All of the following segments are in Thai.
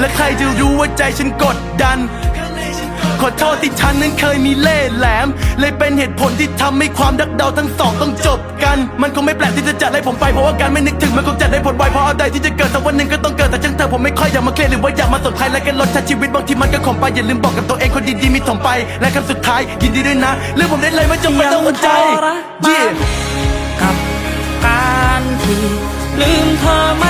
และใครจะรู้ว่าใจฉันกดดัน ขอโทษที่ฉันนั้นเคยมีเล่ห์แหลม เลยเป็นเหตุผลที่ทำให้ความรักเราทั้งสองต้องจบกัน มันคงไม่แปลกที่จะจัดให้ผมไปเพราะว่าการไม่นึกถึงมันคงจัดได้ผลไวเพราะอะไรที่จะเกิดสักวันหนึ่งก็ต้องเกิดแต่ช่างเธอผมไม่ค่อยอยากมาเคลียร์หรือว่าอยากมาสนใครและกันลดชันชีวิตบางทีมันก็ขมไปอย่าลืมบอกกับตัวเองคนดีๆมีถมไป และคำสุดท้ายยินดีด้วยนะเรื่องผมได้เลยไม่จำเป็นต้องอดใจยังทรมาน Yeah กับการที่ลืมเธอไม่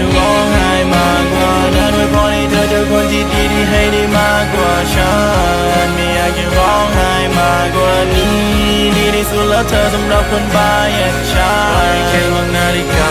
เธอสำหรับคนบ้าอย่างฉันแค่วงนาฬิกา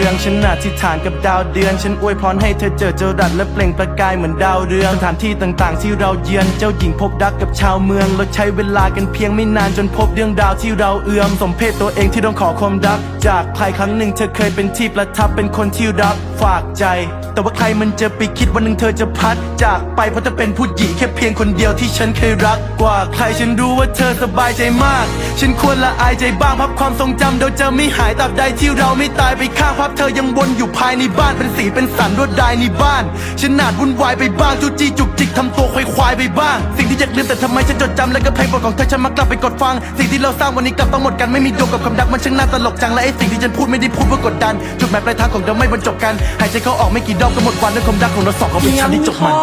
ครื่อง ฉันอธิษฐานกับดาวเดือน ฉันอวยพรให้เธอเจอเจรัดและเปล่งประกายเหมือนดาวเรืองสถานที่ต่างๆ ที่เราเยือนเจ้าหญิงพบรักกับชาวเมืองเราใช้เวลากันเพียงไม่นานจนพบเรื่องราวที่เราเอื้อมสมเพศตัวเองที่ต้องขอความรัก จากใครครั้งหนึ่งเธอเคยเป็นที่ประทับเป็นคนที่รับฝากใจ แต่ว่าใครมันจะไปคิดวันหนึ่งเธอจะพัด จากไปเพราะเธอเป็นผู้หญิงแค่เพียงคนเดียวที่ฉันเคยรักกว่าใครฉันรู้ว่าเธอสบายใจมาก ฉันควรละอายใจบ้างภาพความทรงจำเราจะไม่หายตราบใดที่เราไม่ตายไปข้างภาพเธอยังวนอยู่ภายในบ้านเป็นสีเป็นสันรวดลายในบ้าน ฉันนาดวุ่นวายไปบ้างจูจี้จุกจิกทำตัวควายควายไปบ้าง สิ่งที่อยากลืมแต่ทำไมฉันจดจำและก็เพลงบทของเธอฉันมากลับไปกดฟัง สิ่งที่เราสร้างวันนี้กลับต้องหมดกันไม่มีดวงกับความรักมันช่างน่าตลกจังและไอ้สิ่งที่ฉันพูดไม่ได้พูดเพื่อกดดัน จุดหมายปลายทางของเราไม่บรรจบกันหายใจเข้าออกไม่กี่รอบก็หมดวันและความรักของเราสองก็เป็นฉันที่จบมัน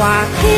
ดีก